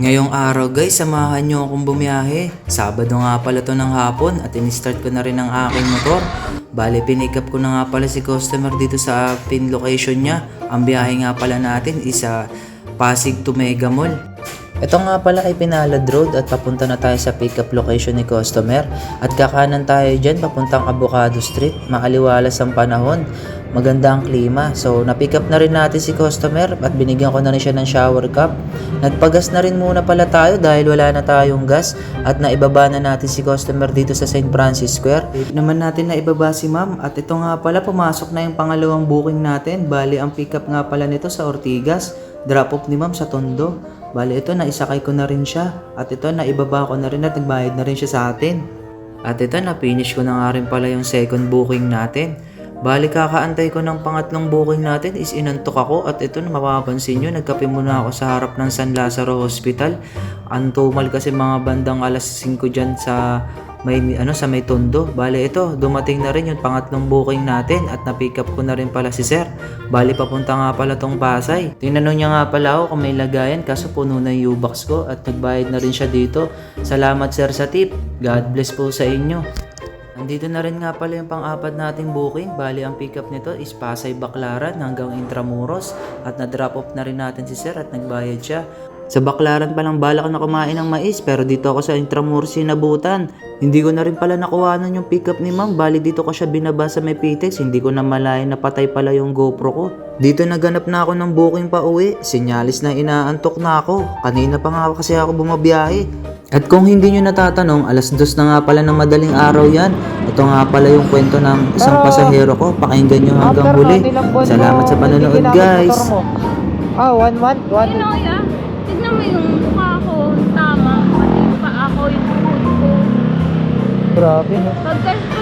Ngayong araw guys, samahan nyo akong bumiyahe. Sabado nga pala to ng hapon at in-start ko na rin ang aking motor. Bale, pinick up ko na nga pala si customer dito sa pin location niya. Ang biyahe nga pala natin is sa Pasig to Mega Mall. Ito nga pala ay Pinalad Road at papunta na tayo sa pick up location ni customer. At kakanan tayo dyan papuntang Avocado Street. Maaliwalas ang panahon. Maganda ang klima. So, na-pick up na rin natin si customer at binigyan ko na rin siya ng shower cup. Nagpagas na rin muna pala tayo dahil wala na tayong gas at naibaba na natin si customer dito sa St. Francis Square. Naman natin naibaba si ma'am at ito nga pala pumasok na yung pangalawang booking natin. Bali, ang pick up nga pala nito sa Ortigas. Drop off ni ma'am sa Tondo. Bali, ito naisakay ko na rin siya. At ito naibaba ko na rin at nagbayad na rin siya sa atin. At ito na-finish ko na nga rin pala yung second booking natin. Bali kakaantay ko ng pangatlong booking natin is inantok ako at ito na mapapansin nyo, nagkape muna ako sa harap ng San Lazaro Hospital. Antumal kasi mga bandang alas 5 dyan sa may ano sa may tondo. Bale ito, dumating na rin yung pangatlong booking natin at na-pick up ko na rin pala si Sir. Bali papunta nga pala tong Pasay. Tinanong niya nga pala ako kung may lagayan kaso puno na yung U-box ko at nagbayad na rin siya dito. Salamat Sir sa tip. God bless po sa inyo. Andito na rin nga pala yung pang-apat nating booking. Bali, ang pickup nito is Pasay Baclaran hanggang Intramuros. At na-drop off na rin natin si Sir at nagbayad siya. Sa Baclaran palang balak na kumain ng mais pero dito ako sa Intramuros sinabutan. Hindi ko na rin pala nakuhanan yung pickup ni ma'am. Bali dito ko siya binaba sa may Pitex. Hindi ko na malayan na patay pala yung GoPro ko. Dito naganap na ako ng booking pa uwi. Sinyalis na inaantok na ako. Kanina pa nga kasi ako bumabiyahe. At kung hindi nyo natatanong, alas dos na nga pala ng madaling araw yan. Ito nga pala yung kwento ng isang pasahero ko. Pakinggan nyo hanggang huli. Salamat sa panonood guys. Ah, one month? One ya. Tignan mo yung mukha ko. Tama. Pati pa ako yung tuhod ko. Grabe, no? Pagkas ko